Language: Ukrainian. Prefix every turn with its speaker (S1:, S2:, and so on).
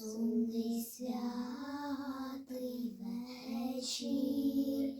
S1: Сумний святий вечір,